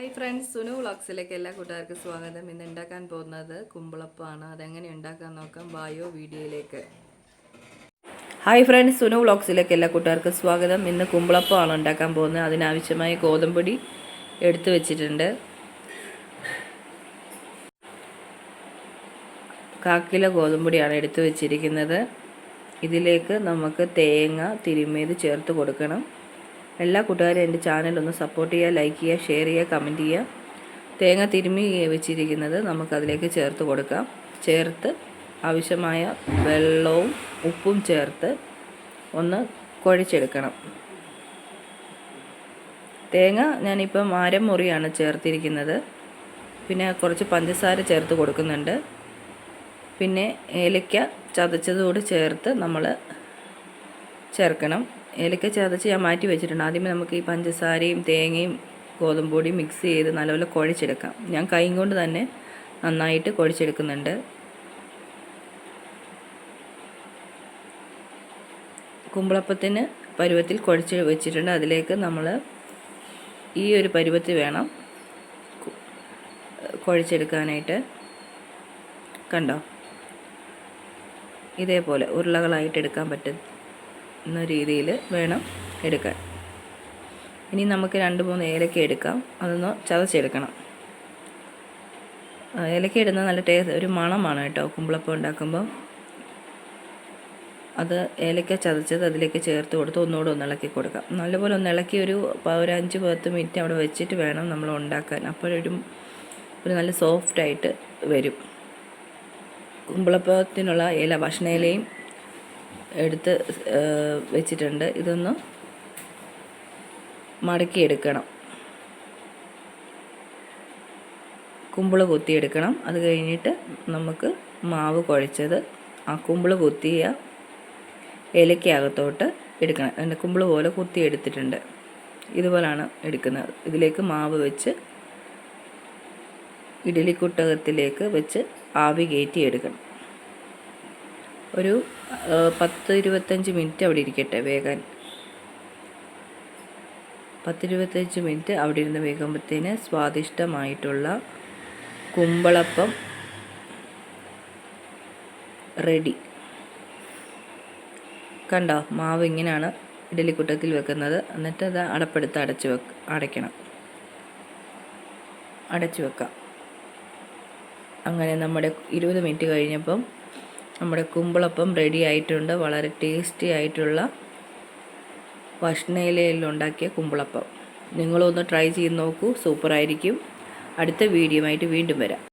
Hi friends Sunu വ്ളോഗ്സിലേക്ക് എല്ലാ കൂട്ടുകാർക്കും സ്വാഗതം. ഇന്ന് ഉണ്ടാക്കാൻ പോകുന്നത് കുമ്പളപ്പമാണ് അതെങ്ങനെ ഉണ്ടാക്കാൻ നോക്കാം ബായോ വീഡിയോയിലേക്ക് ഹായ് ഫ്രണ്ട്സ് സുനു വ്ളോഗ്സിലേക്ക് എല്ലാ കൂട്ടുകാർക്കും സ്വാഗതം. ഇന്ന് കുമ്പളപ്പമാണ് ഉണ്ടാക്കാൻ പോകുന്നത്. അതിനാവശ്യമായ ഗോതമ്പൊടി എടുത്തു വെച്ചിട്ടുണ്ട്. കാക്കിലോ ഗോതമ്പൊടിയാണ് എടുത്തു വെച്ചിരിക്കുന്നത്. ഇതിലേക്ക് നമുക്ക് തേങ്ങ തിരുമേത് ചേർത്ത് കൊടുക്കണം. എല്ലാ കൂട്ടുകാരും എന്റെ ചാനൽ ഒന്ന് സപ്പോർട്ട് ചെയ്യുക ലൈക്ക് ചെയ്യുക ഷെയർ ചെയ്യുക കമന്റ് ചെയ്യുക. തേങ്ങ തിരുമ്മി വെച്ചിരിക്കുന്നത് നമുക്കതിലേക്ക് ചേർത്ത് കൊടുക്കാം. ചേർത്ത് ആവശ്യമായ വെള്ളവും ഉപ്പും ചേർത്ത് ഒന്ന് കുഴച്ചെടുക്കണം. തേങ്ങ ഞാനിപ്പം ആരം മുറിയാണ് ചേർത്തിരിക്കുന്നത്. പിന്നെ കുറച്ച് പഞ്ചസാര ചേർത്ത് കൊടുക്കുന്നുണ്ട്. പിന്നെ ഏലക്ക ചതച്ചതുകൂടി ചേർത്ത് നമ്മൾ ചേർക്കണം. ഏലക്ക ചതച്ച് ഞാൻ മാറ്റി വെച്ചിട്ടുണ്ട്. ആദ്യമേ നമുക്ക് ഈ പഞ്ചസാരയും തേങ്ങയും ഗോതമ്പൊടിയും മിക്സ് ചെയ്ത് നല്ലപോലെ കുഴച്ചെടുക്കാം. ഞാൻ കൈ കൊണ്ട് തന്നെ നന്നായിട്ട് കുഴച്ചെടുക്കുന്നുണ്ട്. കുമ്പളപ്പത്തിന് പരുവത്തിൽ കുഴച്ച് വെച്ചിട്ടുണ്ട്. അതിലേക്ക് നമ്മൾ ഈ ഒരു പരുവത്തിൽ വേണം കുഴച്ചെടുക്കാനായിട്ട്. കണ്ടോ? ഇതേപോലെ ഉരുളകളായിട്ട് എടുക്കാൻ പറ്റുന്ന രീതിയിൽ വേണം എടുക്കാൻ. ഇനി നമുക്ക് രണ്ട് മൂന്ന് ഏലക്ക എടുക്കാം. അതൊന്ന് ചതച്ചെടുക്കണം. ഏലക്ക ഇടുന്നത് നല്ല ടേസ്റ്റ് ഒരു മണമാണ് കേട്ടോ കുമ്പളപ്പം ഉണ്ടാക്കുമ്പോൾ അത് ഏലക്ക ചതച്ചത് അതിലേക്ക് ചേർത്ത് കൊടുത്ത് ഒന്നുകൂടെ ഒന്ന് ഇളക്കി കൊടുക്കാം. നല്ലപോലെ ഒന്ന് ഇളക്കി ഒരു ഒരു അഞ്ച് പത്ത് മിനിറ്റ് അവിടെ വെച്ചിട്ട് വേണം നമ്മൾ ഉണ്ടാക്കാൻ. അപ്പോഴൊരു ഒരു നല്ല സോഫ്റ്റായിട്ട് വരും. കുമ്പളപ്പത്തിനുള്ള ഇല ഭക്ഷണ ഇലയും എടുത്ത് വെച്ചിട്ടുണ്ട്. ഇതൊന്ന് മടക്കിയെടുക്കണം. കുമ്പിൾ കുത്തിയെടുക്കണം. അത് കഴിഞ്ഞിട്ട് നമുക്ക് മാവ് കുഴച്ചത് ആ കുമ്പിൾ കുത്തിയ ഇലയ്ക്കകത്തോട്ട് എടുക്കണം. അതിന്റെ കുമ്പിൾ പോലെ കുത്തിയെടുത്തിട്ടുണ്ട്. ഇതുപോലാണ് എടുക്കുന്നത്. ഇതിലേക്ക് മാവ് വെച്ച് ഇഡലിക്കുട്ടകത്തിലേക്ക് വെച്ച് ആവി കയറ്റി എടുക്കണം ഒരു പത്ത് ഇരുപത്തഞ്ച് മിനിറ്റ് അവിടെ ഇരിക്കട്ടെ വേഗം. പത്തിരുപത്തഞ്ച് മിനിറ്റ് അവിടെ ഇരുന്ന് വേകുമ്പോഴത്തേന് സ്വാദിഷ്ടമായിട്ടുള്ള കുമ്പളപ്പം റെഡി. കണ്ടോ മാവ് ഇങ്ങനെയാണ് ഇഡലിക്കുട്ടത്തിൽ വെക്കുന്നത്. എന്നിട്ട് അത് അടപ്പെടുത്ത് അടച്ച് വെക്ക അടയ്ക്കണം. അടച്ചു വെക്കാം. അങ്ങനെ നമ്മുടെ ഇരുപത് മിനിറ്റ് കഴിഞ്ഞപ്പം നമ്മുടെ കുമ്പളപ്പം റെഡി ആയിട്ടുണ്ട്. വളരെ ടേസ്റ്റി ആയിട്ടുള്ള ഭക്ഷണയിലയിൽ ഉണ്ടാക്കിയ കുമ്പളപ്പം. നിങ്ങളൊന്ന് ട്രൈ ചെയ്ത് നോക്കൂ. സൂപ്പറായിരിക്കും. അടുത്ത വീഡിയോ ആയിട്ട് വീണ്ടും വരാം.